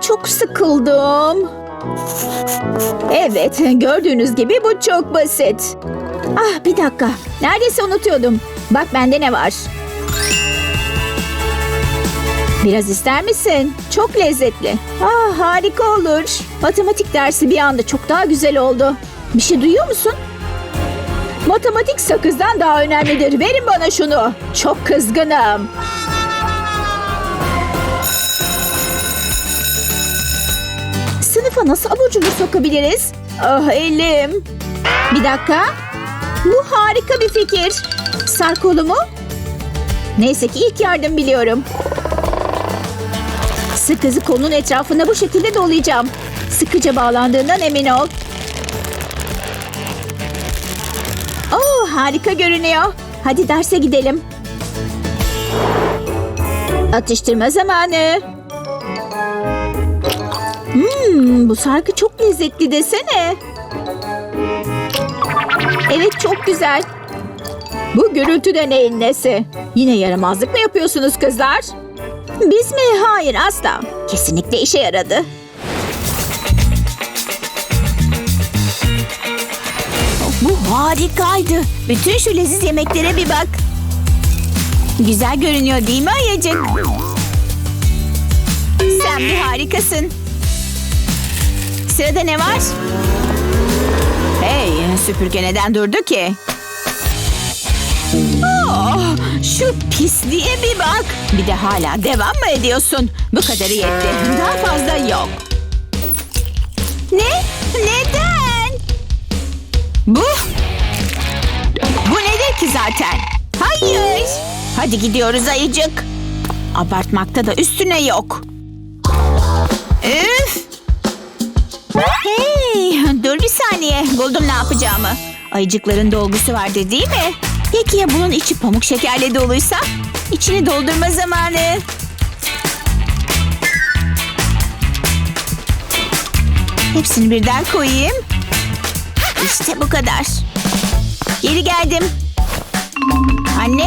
Çok sıkıldım. Evet, gördüğünüz gibi bu çok basit. Ah, bir dakika. Neredeyse unutuyordum. Bak bende ne var? Biraz ister misin? Çok lezzetli. Ah, harika olur. Matematik dersi bir anda çok daha güzel oldu. Bir şey duyuyor musun? Matematik sakızdan daha önemlidir. Verin bana şunu. Çok kızgınım. Sınıfa nasıl abur sokabiliriz? Ah elim. Bir dakika. Bu harika bir fikir. Sar kolumu. Neyse ki ilk yardım biliyorum. Sıkızı kolunun etrafına bu şekilde dolayacağım. Sıkıca bağlandığından emin ol. Oo, harika görünüyor. Hadi derse gidelim. Atıştırma zamanı. Hmm, bu sarkı çok lezzetli desene. Evet çok güzel. Bu gürültü de neyin nesi? Yine yaramazlık mı yapıyorsunuz kızlar? Biz mi? Hayır asla. Kesinlikle işe yaradı. Bu harikaydı. Bütün şu leziz yemeklere bir bak. Güzel görünüyor değil mi Ayacık? Sen bir harikasın. Sırada ne var? Hey, süpürge neden durdu ki? Oh, şu pisliğe bir bak. Bir de hala devam mı ediyorsun? Bu kadarı yetti. Daha fazla yok. Ne? Neden? Bu? Bu nedir ki zaten? Hayır. Hadi gidiyoruz ayıcık. Abartmakta da üstüne yok. Hey, dur bir saniye. Buldum ne yapacağımı. Ayıcıkların dolgusu vardı değil mi? Peki ya bunun içi pamuk şekerle doluysa? İçini doldurma zamanı. Hepsini birden koyayım. İşte bu kadar. Geri geldim. Anne,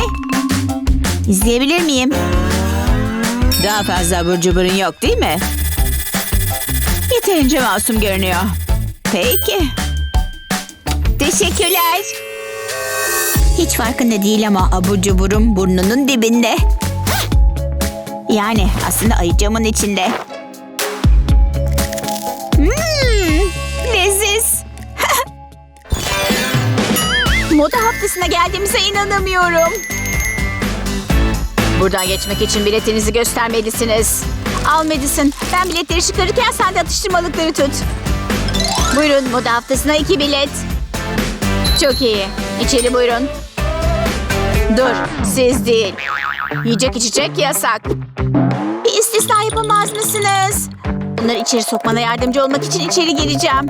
izleyebilir miyim? Daha fazla abur cuburun yok değil mi? Yeterince masum görünüyor. Peki. Teşekkürler. Hiç farkında değil ama abur cuburum burnunun dibinde. Yani aslında ayıcığımın içinde. Hmm. Moda haftasına geldiğimize inanamıyorum. Buradan geçmek için biletinizi göstermelisiniz. Al Madison. Ben biletleri çıkarırken sen de atıştırmalıkları tut. Buyurun moda haftasına iki bilet. Çok iyi. İçeri buyurun. Dur, siz değil. Yiyecek içecek yasak. Bir istisna yapamaz mısınız? Bunları içeri sokmana yardımcı olmak için içeri gireceğim.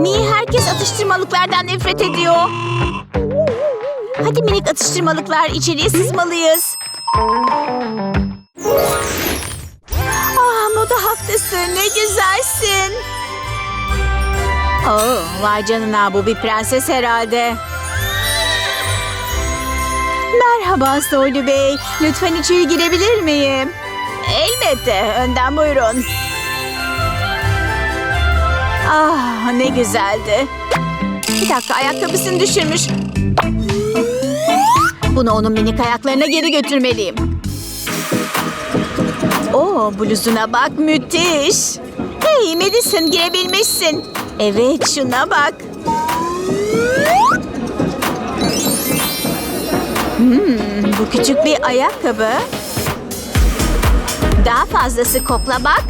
Niye herkes atıştırmalıklardan nefret ediyor? Hadi minik atıştırmalıklar içeriye sızmalıyız. Ah moda haftası ne güzelsin. Oh, vay canına bu bir prenses herhalde. Merhaba Soylu Bey. Lütfen içeri girebilir miyim? Elbette. Önden buyurun. Ah ne güzeldi. Bir dakika ayakkabısını düşürmüş. Bunu onun minik ayaklarına geri götürmeliyim. Oo bluzuna bak müthiş. Hey Madison girebilmişsin. Evet şuna bak. Hmm, bu küçük bir ayakkabı. Daha fazlası kokla bak.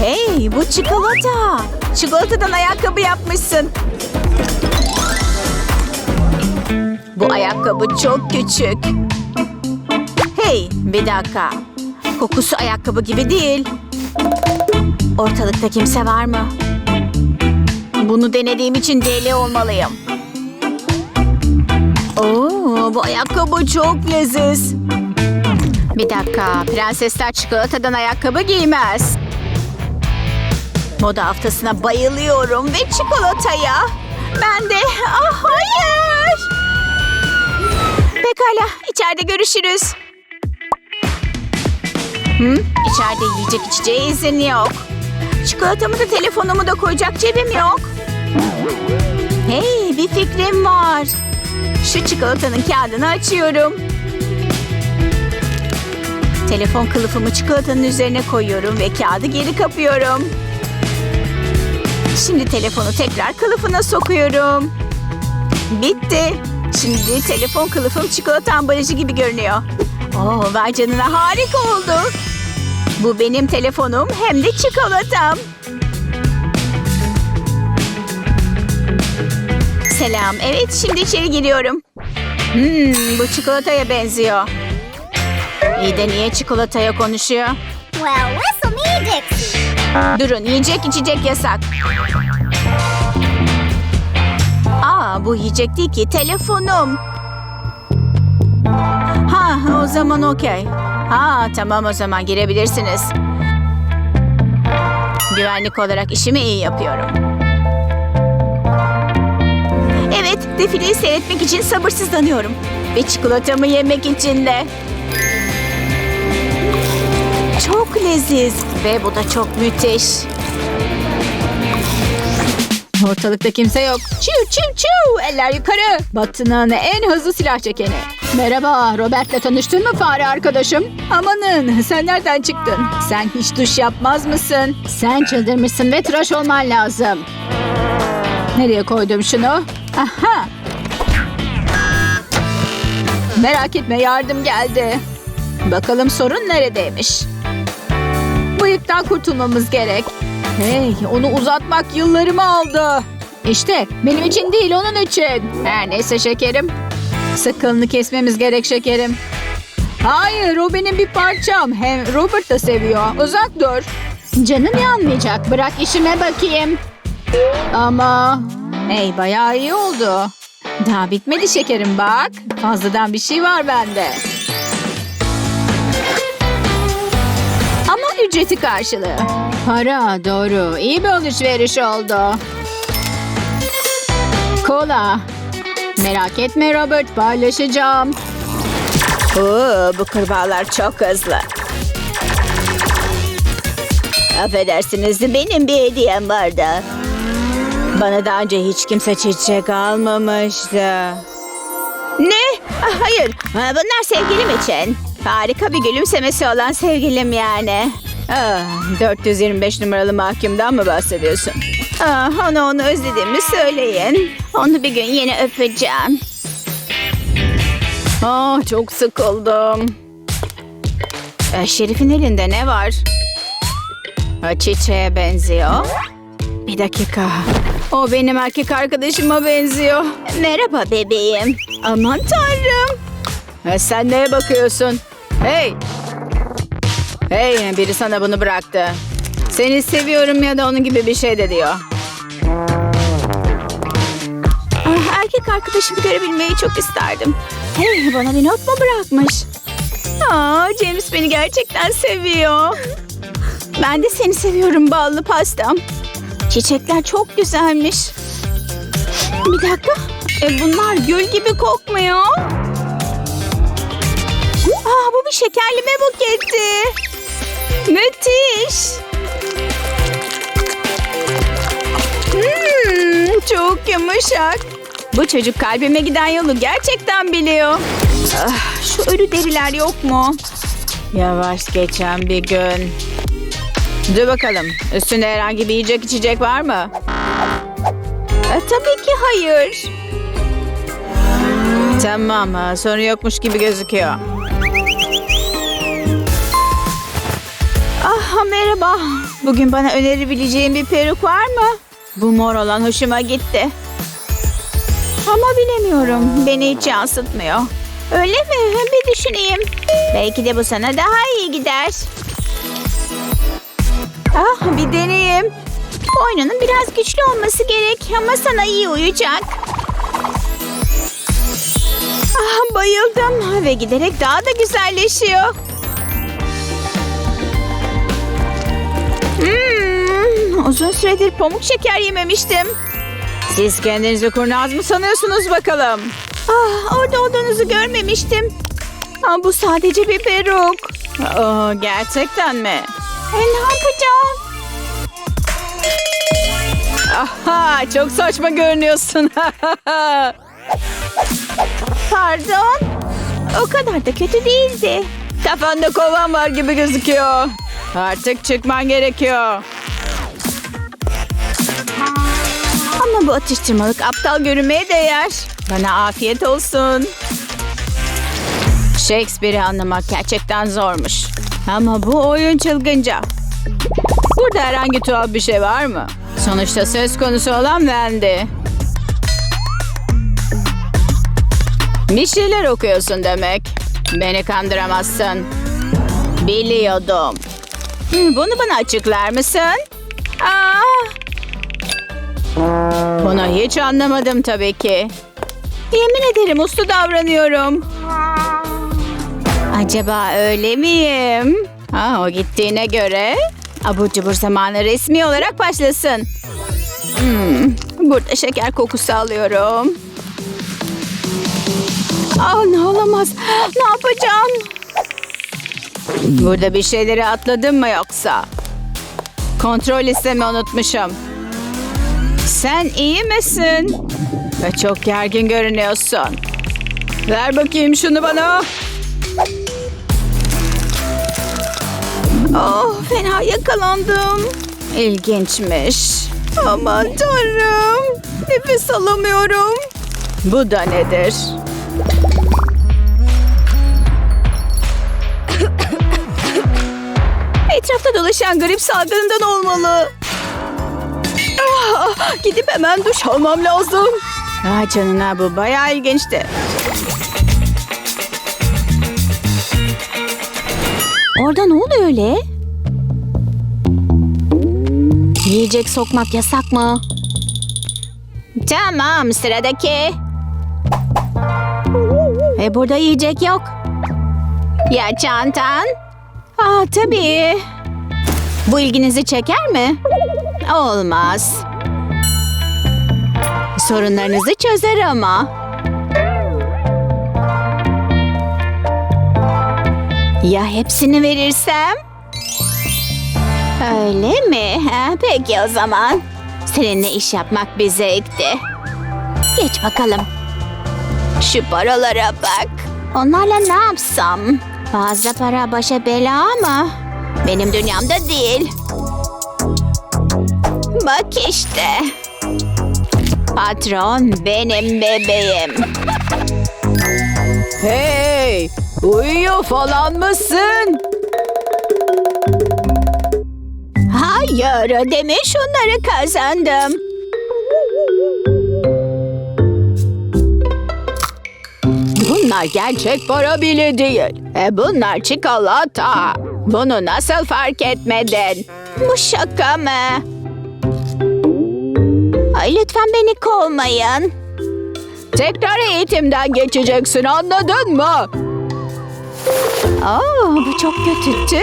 Hey bu çikolata. Çikolatadan ayakkabı yapmışsın. Bu ayakkabı çok küçük. Hey bir dakika. Kokusu ayakkabı gibi değil. Ortalıkta kimse var mı? Bunu denediğim için deli olmalıyım. Oo, bu ayakkabı çok leziz. Bir dakika, prensesler çikolatadan ayakkabı giymez. Moda haftasına bayılıyorum ve çikolataya. Ben de, ah hayır. Pekala, içeride görüşürüz. Hı? İçeride yiyecek içeceğe izin yok. Çikolatamı da telefonumu da koyacak cebim yok. Hey bir fikrim var. Şu çikolatanın kağıdını açıyorum. Telefon kılıfımı çikolatanın üzerine koyuyorum ve kağıdı geri kapıyorum. Şimdi telefonu tekrar kılıfına sokuyorum. Bitti. Şimdi telefon kılıfım çikolata ambalajı gibi görünüyor. Oo, vay canına harika oldu. Bu benim telefonum hem de çikolatam. Selam. Evet şimdi içeri giriyorum. Hmm, bu çikolataya benziyor. İyi de niye çikolataya konuşuyor? Well, whistle me. Durun yiyecek içecek yasak. Bu yiyecek değil ki telefonum. Ha o zaman okey. Ha tamam o zaman girebilirsiniz. Güvenlik olarak işimi iyi yapıyorum. Evet defileyi seyretmek için sabırsızlanıyorum. Ve çikolatamı yemek için de. Çok leziz ve bu da çok müthiş. Ortalıkta kimse yok. Çiu çiu çiu. Eller yukarı. Batı'nın en hızlı silah çekeni. Merhaba, Robert'le tanıştın mı fare arkadaşım? Amanın, sen nereden çıktın? Sen hiç duş yapmaz mısın? Sen çıldırmışsın ve tıraş olman lazım. Nereye koydum şunu? Aha. Merak etme, yardım geldi. Bakalım sorun neredeymiş? Bıyıktan kurtulmamız gerek. Hey, onu uzatmak yıllarımı aldı. İşte benim için değil onun için. Her neyse şekerim. Sakalını kesmemiz gerek şekerim. Hayır o benim bir parçam. Hem Robert da seviyor. Uzak dur. Canım yanmayacak. Bırak işime bakayım. Ama... Hey bayağı iyi oldu. Daha bitmedi şekerim bak. Fazladan bir şey var bende. Ama ücreti karşılığı. Para doğru. İyi bir alışveriş oldu. Kola. Merak etme Robert paylaşacağım. Oo, bu kurbağalar çok hızlı. Affedersiniz benim bir hediyem vardı. Bana daha önce hiç kimse çiçek almamıştı. Ne? Ah, hayır. Ha, Bunlar sevgilim için. Harika bir gülümsemesi olan sevgilim yani. Ah, 425 numaralı mahkumdan mı bahsediyorsun? Ah, ona onu özlediğimi söyleyin. Onu bir gün yine öpeceğim. Ah, çok sıkıldım. Ee, Şerif'in elinde ne var? Ha, çiçeğe benziyor. Bir dakika. O benim erkek arkadaşıma benziyor. Merhaba bebeğim. Aman tanrım. Ha, sen neye bakıyorsun? Hey. Hey biri sana bunu bıraktı. Seni seviyorum ya da onun gibi bir şey de diyor. Ah, erkek arkadaşımı görebilmeyi çok isterdim. Hey bana bir not mu bırakmış? Aa, James beni gerçekten seviyor. Ben de seni seviyorum ballı pastam. Çiçekler çok güzelmiş. Bir dakika. E, bunlar gül gibi kokmuyor. Aa, bu bir şekerleme buketi. Müthiş. Hmm, çok yumuşak. Bu çocuk kalbime giden yolu gerçekten biliyor. Ah, şu ölü deriler yok mu? Yavaş geçen bir gün. Dur bakalım. Üstünde herhangi bir yiyecek içecek var mı? E, tabii ki hayır. Tamam. ha, Sorun yokmuş gibi gözüküyor. Merhaba. Bugün bana önerebileceğin bir peruk var mı? Bu mor olan hoşuma gitti. Ama bilemiyorum. Beni hiç yansıtmıyor. Öyle mi? Bir düşüneyim. Belki de bu sana daha iyi gider. Ah bir deneyeyim. Boynunun biraz güçlü olması gerek ama sana iyi uyacak. Ah bayıldım ve giderek daha da güzelleşiyor. Hmm, uzun süredir pamuk şeker yememiştim. Siz kendinizi kurnaz mı sanıyorsunuz bakalım? Ah, orada olduğunuzu görmemiştim. Aa, bu sadece bir peruk. Aa, gerçekten mi? E, ne yapacağım? Aha, çok saçma görünüyorsun. Pardon. O kadar da kötü değildi. Kafanda kovan var gibi gözüküyor. Artık çıkman gerekiyor. Ama bu atıştırmalık aptal görünmeye değer. Bana afiyet olsun. Shakespeare'i anlamak gerçekten zormuş. Ama bu oyun çılgınca. Burada herhangi tuhaf bir şey var mı? Sonuçta söz konusu olan bendi. Bir şeyler okuyorsun demek. Beni kandıramazsın. Biliyordum. Hı, Bunu bana açıklar mısın? Aa, bunu hiç anlamadım tabii ki. Yemin ederim uslu davranıyorum. Acaba öyle miyim? Aa, o gittiğine göre abur cubur zamanı resmi olarak başlasın. Hmm, burada şeker kokusu alıyorum. Aa, ne olamaz. Ne yapacağım? Burada bir şeyleri atladım mı yoksa? Kontrol listemi unutmuşum. Sen iyi misin? Ve çok gergin görünüyorsun. Ver bakayım şunu bana. Oh, fena yakalandım. İlginçmiş. Aman tanrım. Nefes alamıyorum. Bu da nedir? Etrafta dolaşan garip salgından olmalı. Ah, gidip hemen duş almam lazım. Ah canına bu bayağı ilginçti. Orada ne oluyor öyle? Yiyecek sokmak yasak mı? Tamam sıradaki. Ve burada yiyecek yok. Ya çantan? Aa tabii. Bu ilginizi çeker mi? Olmaz. Sorunlarınızı çözer ama. Ya hepsini verirsem? Öyle mi? Ha, peki o zaman. Seninle iş yapmak bir zevkti. Geç bakalım. Şu paralara bak. Onlarla ne yapsam? Fazla para başa bela ama benim dünyamda değil. Bak işte. Patron benim bebeğim. Hey! Uyuyor falan mısın? Hayır, ödeme şunları kazandım. Bunlar gerçek para bile değil. E bunlar çikolata. Bunu nasıl fark etmedin? Bu şaka mı? Ay lütfen beni kovmayın. Tekrar eğitimden geçeceksin anladın mı? Aa, bu çok kötüydü.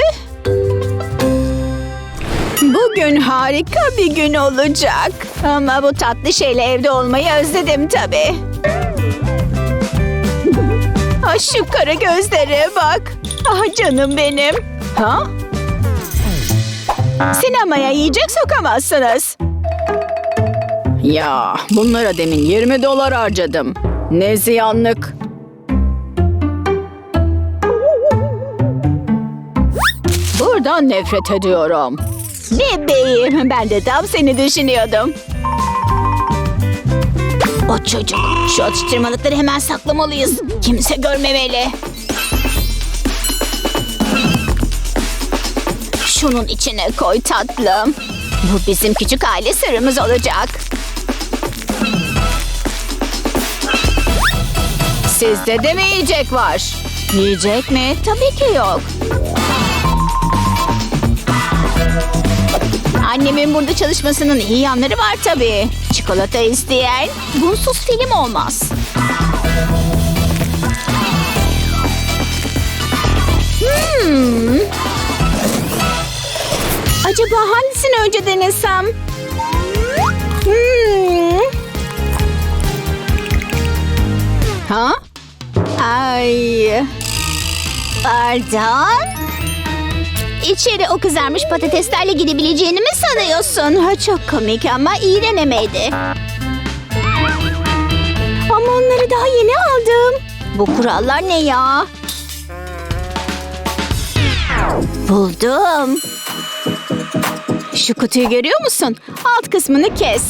Bugün harika bir gün olacak. Ama bu tatlı şeyle evde olmayı özledim tabii. Ah şu kara gözlere bak. Ah canım benim. Ha? Sinemaya yiyecek sokamazsınız. Ya bunlara demin 20 dolar harcadım. Ne ziyanlık. Buradan nefret ediyorum. Bebeğim ben de tam seni düşünüyordum. O çocuk. Şu atıştırmalıkları hemen saklamalıyız. Kimse görmemeli. Şunun içine koy tatlım. Bu bizim küçük aile sırrımız olacak. Sizde de mi yiyecek var? Yiyecek mi? Tabii ki yok. Annemin burada çalışmasının iyi yanları var tabii. Çikolata isteyen bunsuz film olmaz. Hmm. Acaba hangisini önce denesem? Hmm. Ha? Ay. Pardon? İçeri o kızarmış patateslerle girebileceğini mi sanıyorsun? Ha, çok komik ama iyi denemeydi. Ama onları daha yeni aldım. Bu kurallar ne ya? Buldum. Şu kutuyu görüyor musun? Alt kısmını kes.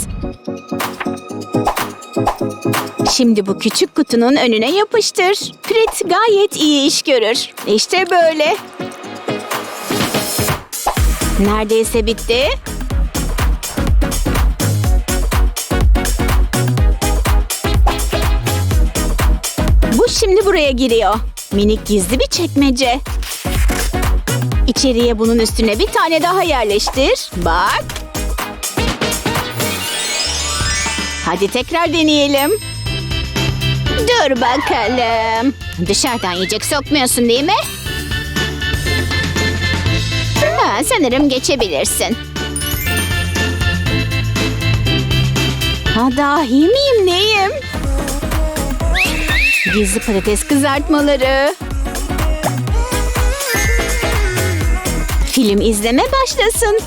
Şimdi bu küçük kutunun önüne yapıştır. Frit gayet iyi iş görür. İşte böyle. Neredeyse bitti. Bu şimdi buraya giriyor. Minik gizli bir çekmece. İçeriye bunun üstüne bir tane daha yerleştir. Bak. Hadi tekrar deneyelim. Dur bakalım. Dışarıdan yiyecek sokmuyorsun değil mi? Ha, sanırım geçebilirsin. Ha dahi miyim neyim? Gizli patates kızartmaları. Film izleme başlasın.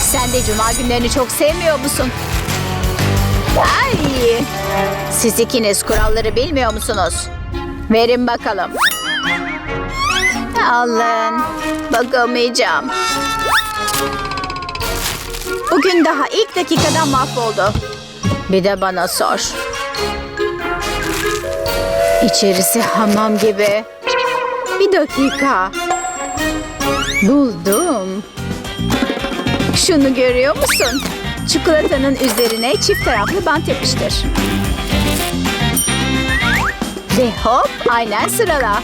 Sen de cuma günlerini çok sevmiyor musun? Ay! Siz ikiniz kuralları bilmiyor musunuz? Verin bakalım. Alın. Bakamayacağım. Bugün daha ilk dakikadan mahvoldu. Bir de bana sor. İçerisi hamam gibi. Bir dakika. Buldum. Şunu görüyor musun? Çikolatanın üzerine çift taraflı bant yapıştır. Ve hop aynen sırala.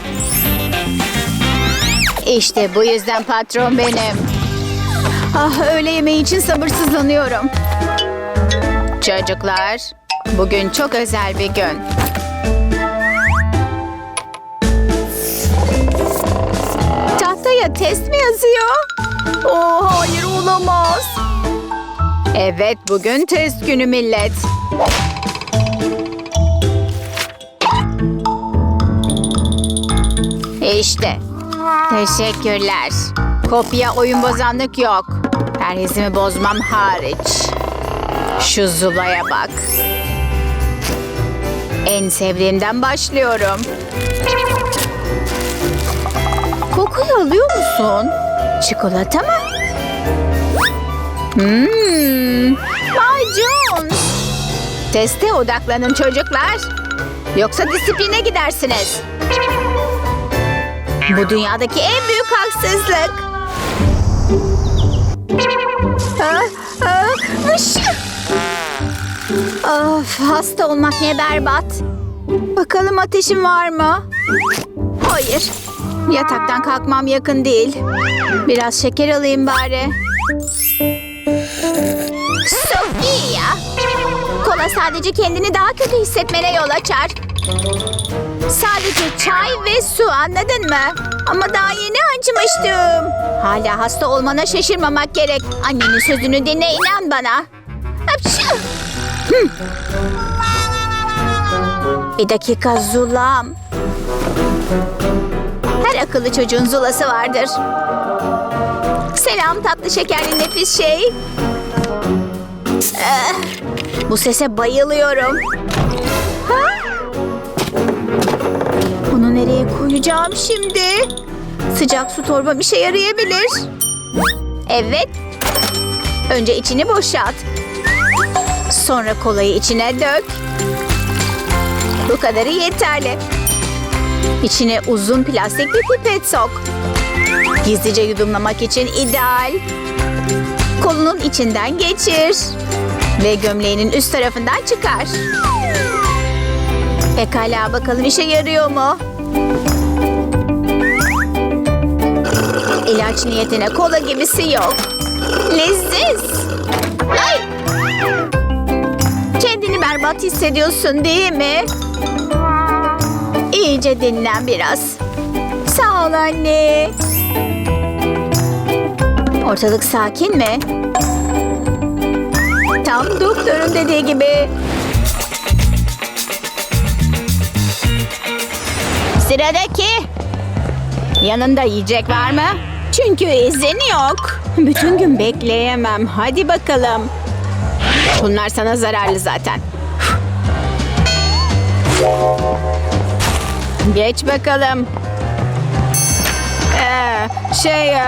İşte bu yüzden patron benim. Ah öğle yemeği için sabırsızlanıyorum. Çocuklar, bugün çok özel bir gün. Tahtaya test mi yazıyor? Oh hayır olamaz. Evet bugün test günü millet. İşte. Teşekkürler. Kopya oyun bozanlık yok. Perhizimi bozmam hariç. Şu Zula'ya bak. En sevdiğimden başlıyorum. Kokuyu alıyor musun? Çikolata mı? Hmm. Bay Jones. Teste odaklanın çocuklar. Yoksa disipline gidersiniz. Bu dünyadaki en büyük haksızlık. Ah, ah, ış. Of, hasta olmak ne berbat. Bakalım ateşim var mı? Hayır. Yataktan kalkmam yakın değil. Biraz şeker alayım bari. Sofia! Kola sadece kendini daha kötü hissetmene yol açar. Sadece çay ve su anladın mı? Ama daha yeni acımıştım. Hala hasta olmana şaşırmamak gerek. Annenin sözünü dinle inan bana. Bir dakika Zulam. Her akıllı çocuğun zulası vardır. Selam tatlı şekerli nefis şey. Eh, bu sese bayılıyorum. Bunu nereye koyacağım şimdi? Sıcak su torba bir şey yarayabilir. Evet. Önce içini boşalt. Sonra kolayı içine dök. Bu kadarı yeterli. İçine uzun plastik bir pipet sok. Gizlice yudumlamak için ideal. Kolunun içinden geçir. Ve gömleğinin üst tarafından çıkar. Pekala bakalım işe yarıyor mu? İlaç niyetine kola gibisi yok. Leziz. Ay! Kendini berbat hissediyorsun değil mi? İyice dinlen biraz. Sağ ol anne. Ortalık sakin mi? Tam doktorun dediği gibi. Sıradaki. Yanında yiyecek var mı? Çünkü izin yok. Bütün gün bekleyemem. Hadi bakalım. Bunlar sana zararlı zaten. Geç bakalım. Ee, şey... e,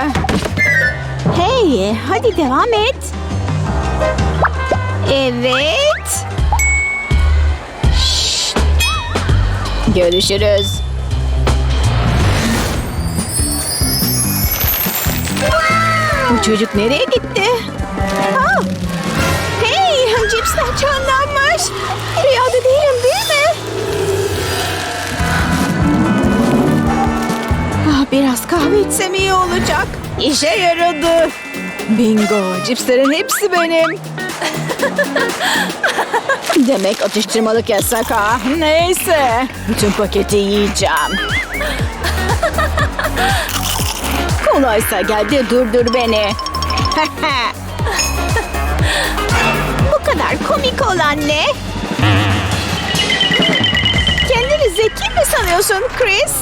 Hey, hadi devam et. Evet. Şşt. Görüşürüz. Bu çocuk nereye gitti? Aa! Hey, cipsler canlanmış. Rüyada değilim değil mi? Ah, biraz kahve içsem iyi olacak. İşe yaradı. Bingo, cipslerin hepsi benim. Demek atıştırmalık yasak ha. Neyse, bütün paketi yiyeceğim. Kolaysa gel de durdur beni. Bu kadar komik olan ne? Kendini zeki mi sanıyorsun Chris?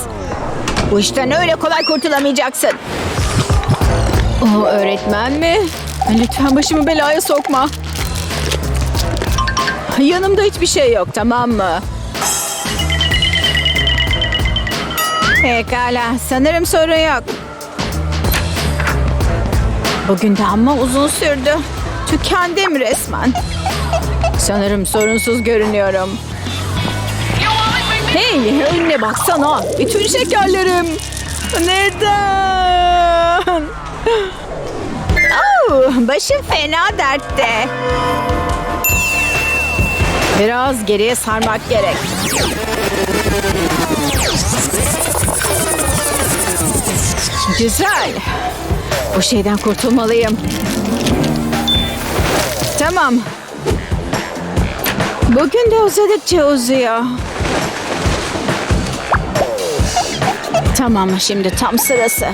Bu işten öyle kolay kurtulamayacaksın. O öğretmen mi? Lütfen başımı belaya sokma. Yanımda hiçbir şey yok tamam mı? Pekala sanırım sorun yok. Bugün de ama uzun sürdü. Tükendim resmen. Sanırım sorunsuz görünüyorum. Hey önüne baksana. Bütün şekerlerim. Neden? Oh, başım fena dertte. Biraz geriye sarmak gerek. Güzel. Bu şeyden kurtulmalıyım. Tamam. Bugün de uzadıkça uzuyor. Tamam şimdi tam sırası.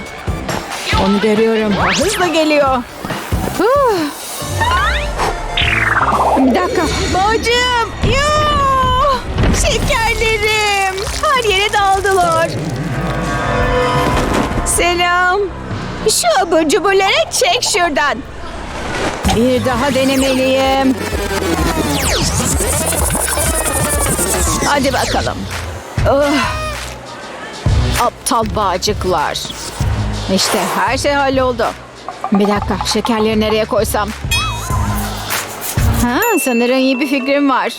Onu görüyorum. Hızla geliyor. Huh. Bir dakika. Bacım. Şu abur cuburları çek şuradan. Bir daha denemeliyim. Hadi bakalım. Oh. Aptal bağcıklar. İşte her şey halloldu. Bir dakika şekerleri nereye koysam? Ha, sanırım iyi bir fikrim var.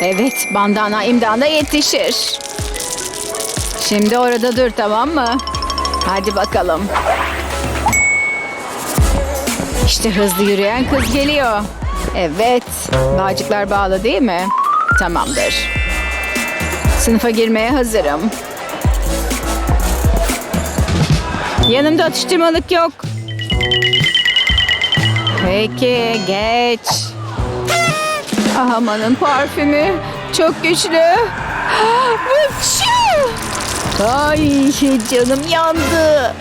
Evet bandana imdana yetişir. Şimdi orada dur tamam mı? Hadi bakalım. İşte hızlı yürüyen kız geliyor. Evet. Bağcıklar bağlı değil mi? Tamamdır. Sınıfa girmeye hazırım. Yanımda atıştırmalık yok. Peki geç. Amanın parfümü çok güçlü. Vıçı! Ay canım yandı.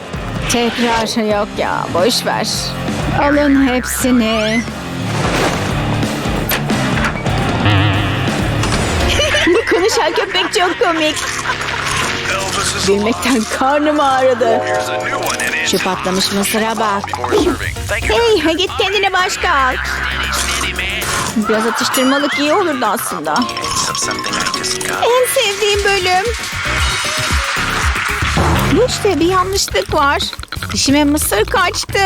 Tekrar yok ya boş ver. Alın hepsini. Bu konuşan köpek çok komik. Gülmekten karnım ağrıdı. Şu patlamış mısıra bak. Hey git kendine başka al. Biraz atıştırmalık iyi olurdu aslında. En sevdiğim bölüm. İşte bir yanlışlık var. Dişime mısır kaçtı.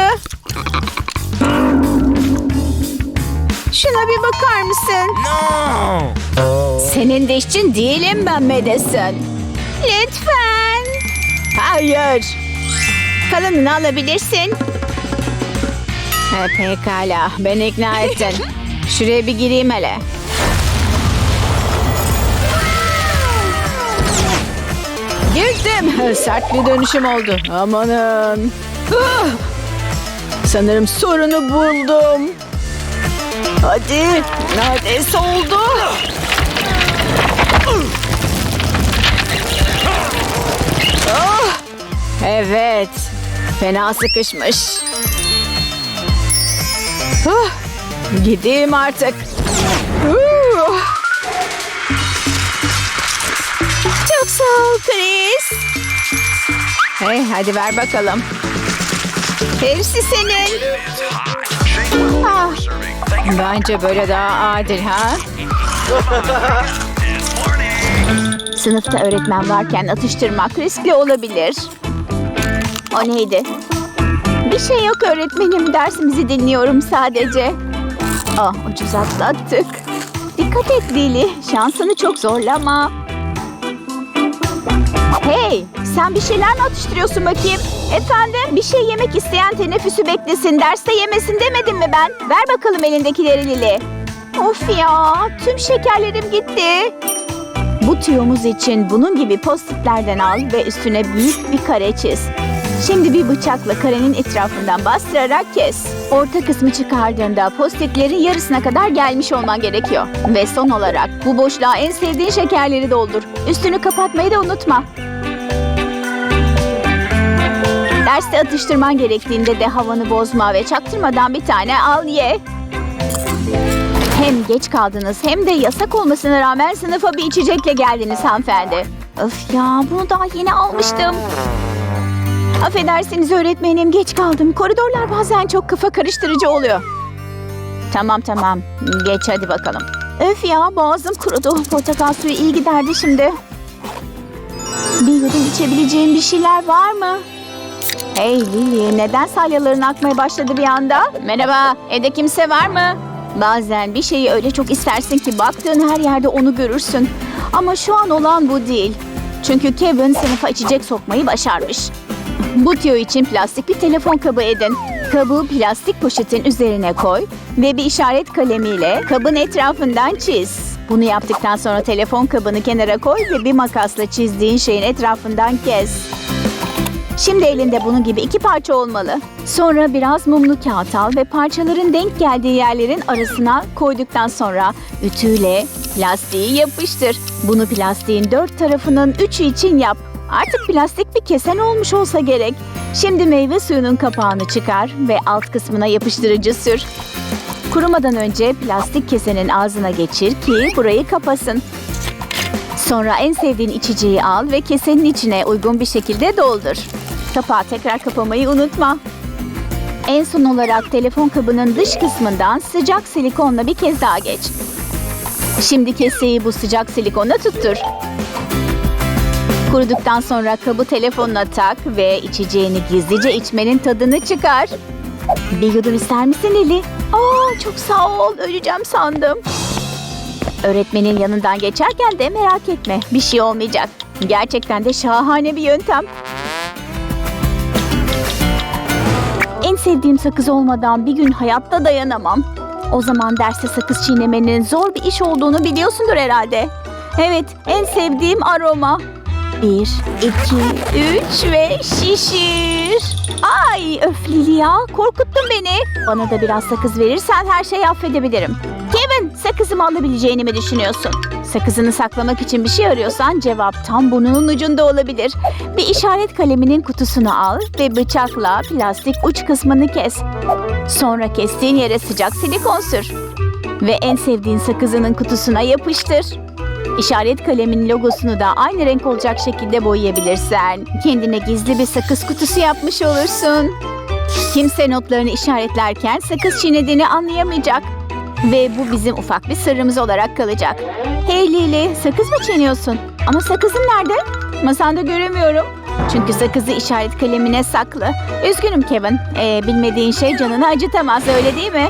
Şuna bir bakar mısın? Senin dişçin değilim ben Medesin. Lütfen. Hayır. Kalanını alabilirsin. He, pekala. Beni ikna ettin. Şuraya bir gireyim hele. Girdim. Sert bir dönüşüm oldu. Amanın. Sanırım sorunu buldum. Hadi. Neredeyse oldu. Ah! Evet. Fena sıkışmış. Ah! Gideyim artık. Chris. Hey hadi ver bakalım. Hepsi senin. Ah. Bence böyle daha adil ha? Sınıfta öğretmen varken atıştırmak riskli olabilir. O neydi? Bir şey yok öğretmenim. Dersimizi dinliyorum sadece. Ah ucuz atlattık. Dikkat et Lili. Şansını çok zorlama. Hey sen bir şeyler mi atıştırıyorsun bakayım? Efendim bir şey yemek isteyen teneffüsü beklesin. Derste yemesin demedim mi ben? Ver bakalım elindekileri Lili. Of ya tüm şekerlerim gitti. Bu tüyomuz için bunun gibi postitlerden al ve üstüne büyük bir kare çiz. Şimdi bir bıçakla karenin etrafından bastırarak kes. Orta kısmı çıkardığında postitlerin yarısına kadar gelmiş olman gerekiyor. Ve son olarak bu boşluğa en sevdiğin şekerleri doldur. Üstünü kapatmayı da unutma. Derste atıştırman gerektiğinde de havanı bozma ve çaktırmadan bir tane al ye. Hem geç kaldınız hem de yasak olmasına rağmen sınıfa bir içecekle geldiniz hanımefendi. Öf ya bunu daha yeni almıştım. Affedersiniz öğretmenim geç kaldım. Koridorlar bazen çok kafa karıştırıcı oluyor. Tamam tamam geç hadi bakalım. Öf ya boğazım kurudu. Portakal suyu iyi giderdi şimdi. Bir yudum içebileceğim bir şeyler var mı? Hey Lily neden salyaların akmaya başladı bir anda? Merhaba evde kimse var mı? Bazen bir şeyi öyle çok istersin ki baktığın her yerde onu görürsün. Ama şu an olan bu değil. Çünkü Kevin sınıfa içecek sokmayı başarmış. Bu tüyo için plastik bir telefon kabı edin. Kabı plastik poşetin üzerine koy ve bir işaret kalemiyle kabın etrafından çiz. Bunu yaptıktan sonra telefon kabını kenara koy ve bir makasla çizdiğin şeyin etrafından kes. Şimdi elinde bunun gibi iki parça olmalı. Sonra biraz mumlu kağıt al ve parçaların denk geldiği yerlerin arasına koyduktan sonra ütüyle plastiği yapıştır. Bunu plastiğin dört tarafının üçü için yap. Artık plastik bir kesen olmuş olsa gerek. Şimdi meyve suyunun kapağını çıkar ve alt kısmına yapıştırıcı sür. Kurumadan önce plastik kesenin ağzına geçir ki burayı kapasın. Sonra en sevdiğin içeceği al ve kesenin içine uygun bir şekilde doldur. Kapağı tekrar kapamayı unutma. En son olarak telefon kabının dış kısmından sıcak silikonla bir kez daha geç. Şimdi keseyi bu sıcak silikonla tuttur. Kuruduktan sonra kabı telefonuna tak ve içeceğini gizlice içmenin tadını çıkar. Bir yudum ister misin Lili? Aa çok sağ ol. Öleceğim sandım. Öğretmenin yanından geçerken de merak etme. Bir şey olmayacak. Gerçekten de şahane bir yöntem. Sevdiğim sakız olmadan bir gün hayatta dayanamam. O zaman derste sakız çiğnemenin zor bir iş olduğunu biliyorsundur herhalde. Evet, en sevdiğim aroma. Bir, iki, üç ve şişir. Ay öflili ya, korkuttun beni. Bana da biraz sakız verirsen her şeyi affedebilirim. Kevin, sakızımı alabileceğini mi düşünüyorsun? Sakızını saklamak için bir şey arıyorsan cevap tam burnunun ucunda olabilir. Bir işaret kaleminin kutusunu al ve bıçakla plastik uç kısmını kes. Sonra kestiğin yere sıcak silikon sür. Ve en sevdiğin sakızının kutusuna yapıştır. İşaret kalemin logosunu da aynı renk olacak şekilde boyayabilirsen kendine gizli bir sakız kutusu yapmış olursun. Kimse notlarını işaretlerken sakız çiğnediğini anlayamayacak. Ve bu bizim ufak bir sırrımız olarak kalacak. Hey Lili, sakız mı çiğniyorsun? Ama sakızın nerede? Masanda göremiyorum. Çünkü sakızı işaret kalemine saklı. Üzgünüm Kevin. Ee, bilmediğin şey canını acıtamaz öyle değil mi?